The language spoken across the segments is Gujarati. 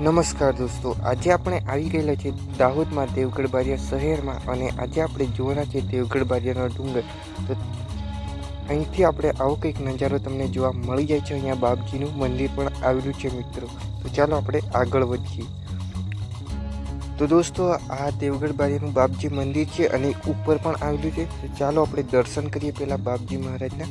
નમસ્કાર દોસ્તો, આજે આપણે આવી ગયેલા છે દાહોદમાં, દેવગઢ બારિયા શહેરમાં અને આજે આપણે જોવાના છે દેવગઢ બારિયાનો ડુંગર. તો અહીંથી આપણે આવો કંઈક નજારો તમને જોવા મળી જાય છે અહીંયા બાપજીનું મંદિર પણ આવેલું છે મિત્રો. તો ચાલો આપણે આગળ વધીએ. તો દોસ્તો, આ દેવગઢ બારિયાનું બાપજી મંદિર છે અને ઉપર પણ આવેલું છે. તો ચાલો આપણે દર્શન કરીએ પહેલાં બાપજી મહારાજના.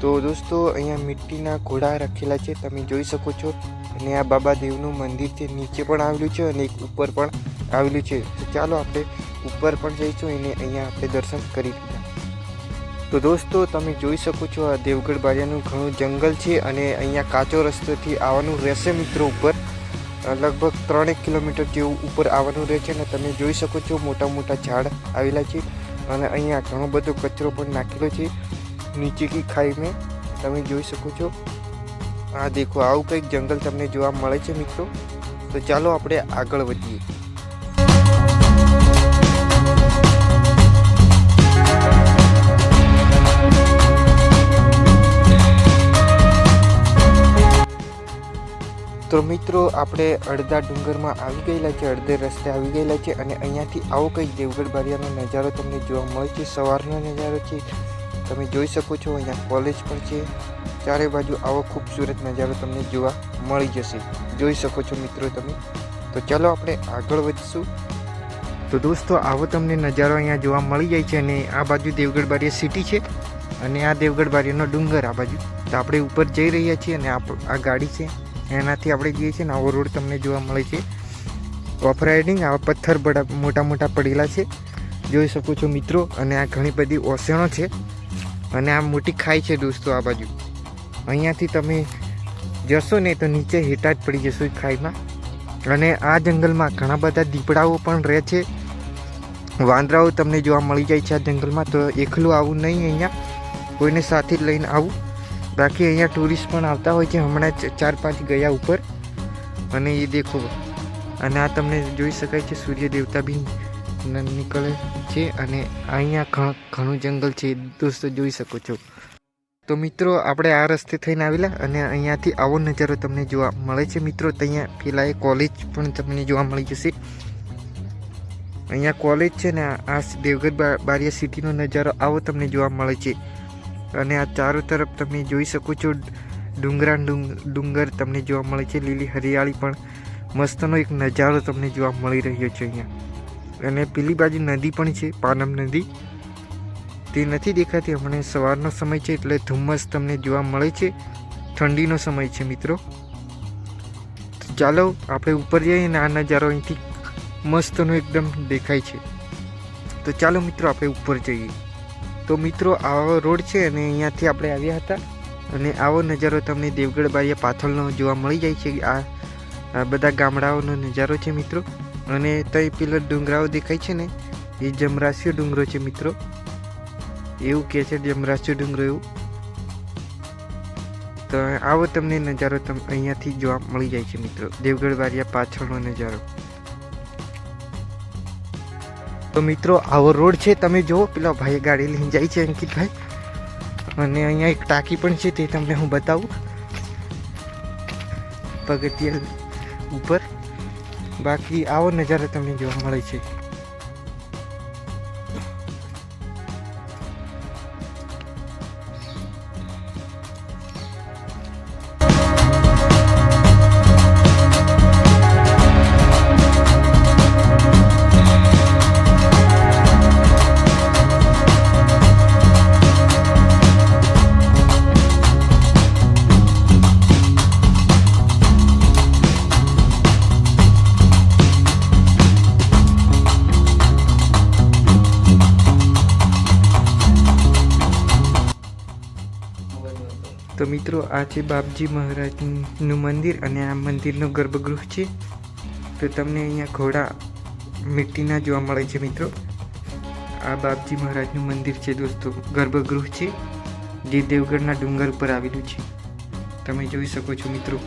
તો દોસ્તો, અહીંયા મિટ્ટીના ઘોડા રાખેલા છે, તમે જોઈ શકો છો. અને આ બાબા દેવનું મંદિર છે, નીચે પણ આવેલું છે અને એક ઉપર પણ આવેલું છે. તો ચાલો આપણે ઉપર પણ જઈશું અને અહીંયા આપણે દર્શન કરી લીધા. તો દોસ્તો, તમે જોઈ શકો છો આ દેવગઢ બારિયાનું ઘણું જંગલ છે અને અહીંયા કાચો રસ્તોથી આવવાનું રહેશે મિત્રો ઉપર. લગભગ ત્રણેક કિલોમીટર જેવું ઉપર આવવાનું રહે છે અને તમે જોઈ શકો છો મોટા મોટા ઝાડ આવેલા છે અને અહીંયા ઘણો બધો કચરો પણ નાખેલો છે. નીચેથી ખાઈને તમે જોઈ શકો છો. આ દેખો, આવું કંઈક જંગલ તમને જોવા મળે છે મિત્રો. તો ચાલો આપણે આગળ વધીએ. તો મિત્રો, આપણે અડધા ડુંગરમાં આવી ગયેલા છે, અડધે રસ્તે આવી ગયેલા છે અને અહીંયાથી આવો કંઈક દેવગઢ બારિયાનો નજારો તમને જોવા મળે છે, સવારનો નજારો છે. તમે જોઈ શકો છો, અહીંયા કોલેજ પણ છે. ચારે બાજુ આવો ખૂબસૂરત નજારો તમને જોવા મળી જશે. જોઈ શકો છો મિત્રો તમે. તો ચાલો આપણે આગળ વધીશું. તો દોસ્તો, આવો તમને નજારો અહીંયા જોવા મળી જાય છે અને આ બાજુ દેવગઢ બારિયા સિટી છે અને આ દેવગઢ બારિયાનો ડુંગર આ બાજુ. તો આપણે ઉપર જઈ રહ્યા છીએ અને આ ગાડી છે. એનાથી આપણે જઈએ છીએ ને આવો રોડ તમને જોવા મળે છે. ઓફ રાઇડિંગ આવા પથ્થર બડા, મોટા મોટા પડેલા છે. જોઈ શકો છો મિત્રો, અને આ ઘણી બધી ઓસેણો છે. અને આ મોટી ખાઈ છે દોસ્તો આ બાજુ. અહીંયાથી તમે જશો ને તો નીચે હેઠા જ પડી જશો ખાઈમાં. અને આ જંગલમાં ઘણા બધા દીપડાઓ પણ રહે છે. વાંદરાઓ તમને જોવા મળી જાય છે આ જંગલમાં, તો એકલું આવું નહીં અહીંયા. કોઈને સાથે જ લઈને આવું. બાકી અહીંયા ટુરિસ્ટ પણ આવતા હોય છે, હમણાં ચાર પાંચ ગયા ઉપર. અને એ દેખો. અને આ તમને જોઈ શકાય છે, સૂર્ય દેવતા બી નીકળે છે. અને અહીંયા ઘણું જંગલ છે દોસ્તો જોઈ શકો છો. તો મિત્રો, આપણે આ રસ્તે થઈને આવેલા અને અહીંયાથી આવો નજારો તમને જોવા મળે છે. મિત્રો ત્યાં પેલા કોલેજ પણ તમને જોવા મળી જશે. અહીંયા કોલેજ છે ને, આ દેવગઢ બારિયા સિટીનો નજારો આવો તમને જોવા મળે છે. અને આ ચારો તરફ તમે જોઈ શકો છો, ડુંગરા ડુંગ- ડુંગર તમને જોવા મળે છે. લીલી હરિયાળી પણ મસ્તનો એક નજારો તમને જોવા મળી રહ્યો છે અહીંયા. અને પેલી બાજુ નદી પણ છે, પાનમ નદી. તે નથી દેખાતી. હમણે સવારનો સમય છે એટલે ધુમ્મસ તમને જોવા મળે છે. ઠંડીનો સમય છે મિત્રો. ચાલો આપણે ઉપર જઈએ અને આ નજારો અહીંથી મસ્તનો એકદમ દેખાય છે. તો ચાલો મિત્રો આપણે ઉપર જઈએ. તો મિત્રો આવો રોડ છે અને અહીંયાથી આપણે આવ્યા હતા. અને આવો નજારો તમને દેવગઢ બારિયા પાથલનો જોવા મળી જાય છે. આ બધા ગામડાઓનો નજારો છે મિત્રો. અને ત્યાં પેલા ડુંગરાઓ દેખાય છે ને? એ જમરાસીઓ ડુંગરો છે મિત્રો. એવું કહે છે જમરાસીઓ ડુંગરો એવું. તો આવો તમને નજારો તમે, અહીંયાથી જોવા મળી જાય છે મિત્રો. દેવગઢ બારિયા પાછળનો નજારો. તો મિત્રો, આવો રોડ છે, તમે જુઓ. પેલા ભાઈ ગાડી લઈને જાય છે, અંકિતભાઈ. અને અહીંયા એક ટાંકી પણ છે, તે તમને હું બતાવું. પગથિયા ઉપર. બાકી આવો નજારો તમને જોવા મળે છે. તો મિત્રો, આ છે બાપજી મહારાજનું મંદિર અને આ મંદિરનું ગર્ભગૃહ છે. તો તમને અહીંયા ઘોડા મિટ્ટીના જોવા મળે છે મિત્રો. આ બાપજી મહારાજનું મંદિર છે દોસ્તો, ગર્ભગૃહ છે. જે દેવગઢના ડુંગર પર આવેલું છે. તમે જોઈ શકો છો મિત્રો.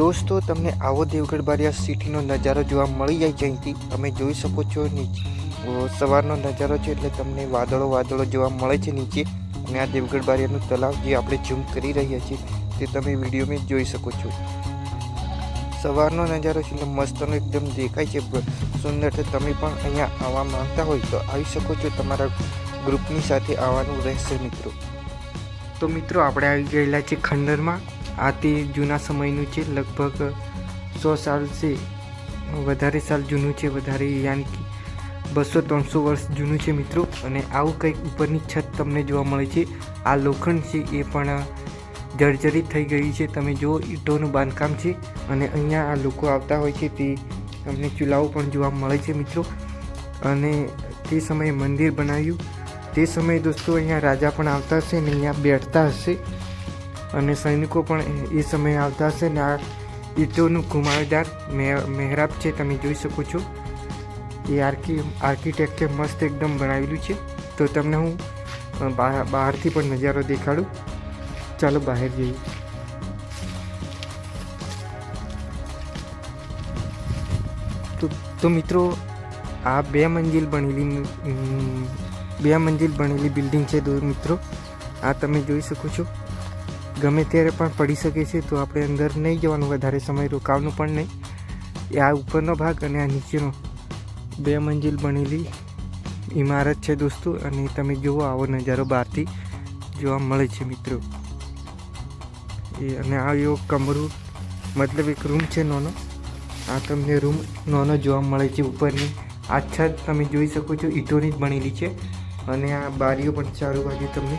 દોસ્તો, તમને આવો દેવગઢ બારિયા સિટીનો નજારો જોવા મળી જાય છે અહીંથી તમે જોઈ શકો છો નીચે. સવારનો નજારો છે એટલે તમને વાદળો વાદળો જોવા મળે છે નીચે. અને આ દેવગઢ બારિયાનું તલાવ જે આપણે ઝૂમ કરી રહ્યા છીએ, તે તમે વિડીયોમાં જોઈ શકો છો. સવારનો નજારો છે એટલે મસ્તનો એકદમ દેખાય છે. સુંદર છે. તમે પણ અહીંયા આવવા માંગતા હોય તો આવી શકો છો તમારા ગ્રુપની સાથે આવવાનું રહેશે મિત્રો. તો મિત્રો, આપણે આવી ગયેલા છે ખંડરમાં. આ તે જૂના સમયનું છે, લગભગ સો સાલ છે, વધારે સાલ જૂનું છે, વધારે યાની બસો ત્રણસો વર્ષ જૂનું છે મિત્રો. અને આવું કંઈક ઉપરની છત તમને જોવા મળે છે. આ લોખંડ છે, એ પણ જર્જરિત થઈ ગઈ છે. તમે જુઓ, ઈંટોનું બાંધકામ છે અને અહીંયા આ લોકો આવતા હોય છે તે તમને ચૂલાઓ પણ જોવા મળે છે મિત્રો. અને તે સમયે મંદિર બનાવ્યું. તે સમયે દોસ્તો અહીંયા રાજા પણ આવતા હશે ને અહીંયા બેઠતા હશે. અને સૈનિકો પણ એ સમયે આવતા હશે ને આ ઈટોનું ઘુમાવદાર મેહ- મહેરાબ છે, તમે જોઈ શકો છો. એ આર્કી આર્કિટેક્ટે મસ્ત એકદમ બનાવેલું છે. તો તમને હું બહાર- બહારથી પણ નજારો દેખાડું. ચાલો બહાર જઈએ. તો તો મિત્રો, આ બે મંજિલ બનેલી બે મંજિલ બનેલી બિલ્ડિંગ છે તો મિત્રો. આ તમે જોઈ શકો છો. ગમે ત્યારે પણ પડી શકે છે, તો આપણે અંદર નહીં જવાનું વધારે સમય રોકાવાનું પણ નહીં. એ આ ઉપરનો ભાગ અને આ નીચેનો. બે મંજિલ બનેલી ઇમારત છે દોસ્તો, અને તમે જુઓ આવો નજારો બહારથી જોવા મળે છે મિત્રો. એ અને આ એવો કમરું, મતલબ એક રૂમ છે નાનો. આ તમને રૂમ નાનો જોવા મળે છે ઉપરની. આ છત તમે જોઈ શકો છો, ઈંટોની જ બનેલી છે. અને આ બારીઓ પણ ચારું બાજુ તમને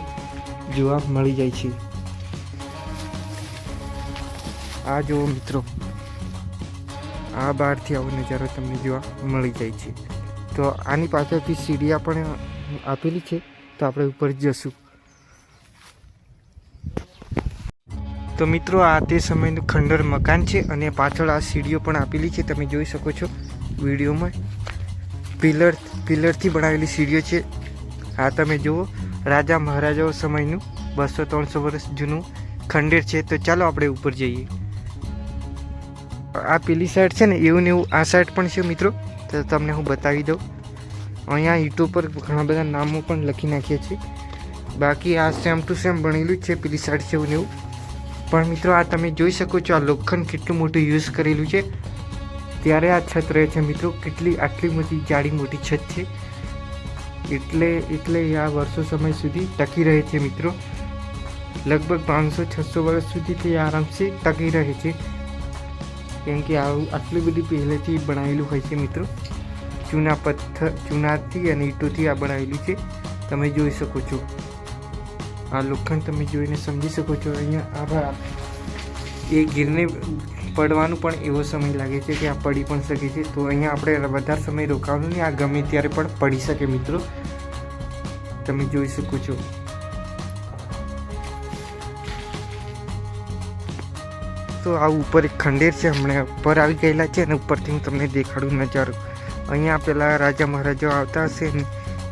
જોવા મળી જાય છે. આ જુઓ મિત્રો. આ બહારથી આવો નજારો તમને જોવા મળી જાય છે. તો આની પાછળથી સીડિયા પણ આપેલી છે. તો આપણે ઉપર જશું. તો મિત્રો, આ તે સમયનું ખંડર મકાન છે અને પાછળ આ સીડીઓ પણ આપેલી છે. તમે જોઈ શકો છો વિડીયોમાં પિલર, પિલરથી બનાવેલી સીડીઓ છે. આ તમે જુઓ, રાજા મહારાજાઓ સમયનું બસો ત્રણસો વર્ષ જૂનું ખંડેર છે. તો ચાલો આપણે ઉપર જઈએ. આ પેલી સાઈડ છે ને, એવું ને એવું આ સાઈડ પણ છે મિત્રો. તો તમને હું બતાવી દઉં. અહીંયા યુટ્યુબ પર ઘણા બધા નામો પણ લખી નાખ્યા છે બાકી આ સેમ ટુ સેમ બનેલું છે, પેલી સાઈડ છે એવું ને એવું. પણ મિત્રો, આ તમે જોઈ શકો છો, આ લોખંડ કેટલું મોટું યુઝ કરેલું છે. ત્યારે આ છત રહે છે મિત્રો, કેટલી આટલી મોટી, જાડી મોટી છત છે. એટલે એટલે આ વર્ષો સમય સુધી ટકી રહે છે મિત્રો. લગભગ પાંચસો, છસો વર્ષ સુધી તે આરામથી ટકી રહે છે. કેમ કે આવું આટલી બધી પહેલેથી બનાવેલું હોય છે મિત્રો. ચૂના પથ્થર, ચૂનાથી અને ઈંટોથી આ બનાવેલું છે. તમે જોઈ શકો છો. આ લોખંડ તમે જોઈને સમજી શકો છો. અહીંયા આ એ ગીરને પડવાનું પણ એવો સમય લાગે છે કે આ પડી પણ શકે છે. તો અહીંયા આપણે વધારે સમય રોકાવાનું નહીં. આ ગમે ત્યારે પણ પડી શકે મિત્રો. તમે જોઈ શકો છો. દોસ્તો આ ઉપર એક ખંડેર છે, હમણાં ઉપર આવી ગયેલા છે અને ઉપરથી હું તમને દેખાડું નજારો. અહીંયા પેલા રાજા મહારાજાઓ આવતા હશે અને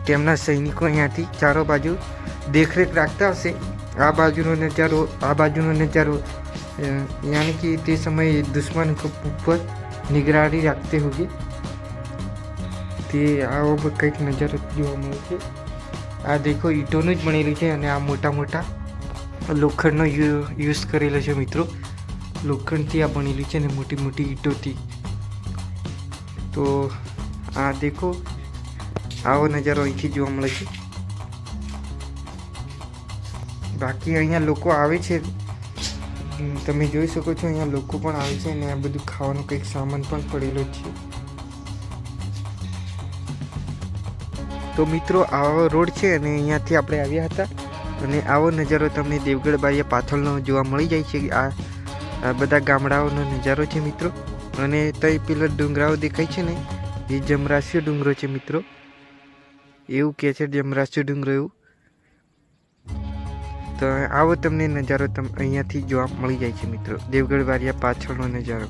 તેમના સૈનિકો અહીંયાથી ચારો બાજુ દેખરેખ રાખતા હશે. આ બાજુનો નજારો, આ બાજુનો નજારો યાની કે તે સમયે દુશ્મન ઉપર નિગરાળી રાખતી હોગી. તે આવો કંઈક નજારો જોવા મળે છે. આ દેખો, ઈંટોનું જ બનેલું છે અને આ મોટા મોટા લોખંડનો યુઝ કરેલો છે મિત્રો. લોખંડથી આ બનેલી છે ને મોટી મોટી ઈંટોથી. તો આ દેખો, આવો નજારો અહીંથી જોવા મળે છે. બાકી અહીંયા લોકો આવે છે. તમે જોઈ શકો છો અહીંયા લોકો પણ આવે છે અને આ બધું ખાવાનું કંઈક સામાન પણ પડેલો છે. તો મિત્રો, આવો રોડ છે અને અહીંયાથી આપણે આવ્યા હતા. અને આવો નજારો તમને દેવગઢ બારીયા પાથલનો જોવા મળી જાય છે. આ આ બધા ગામડાઓનો નજારો છે મિત્રો. અને તઈ પેલા ડુંગરાઓ દેખાય છે ને, એ જમરાસ્ય ડુંગરો છે મિત્રો. એવું કહે છે જમરાસ્ય ડુંગરો એવું. તો આવો તમને નજારો તમ, અહીંયાથી જોવા મળી જાય છે મિત્રો. દેવગઢ વારિયા પાછળનો નજારો.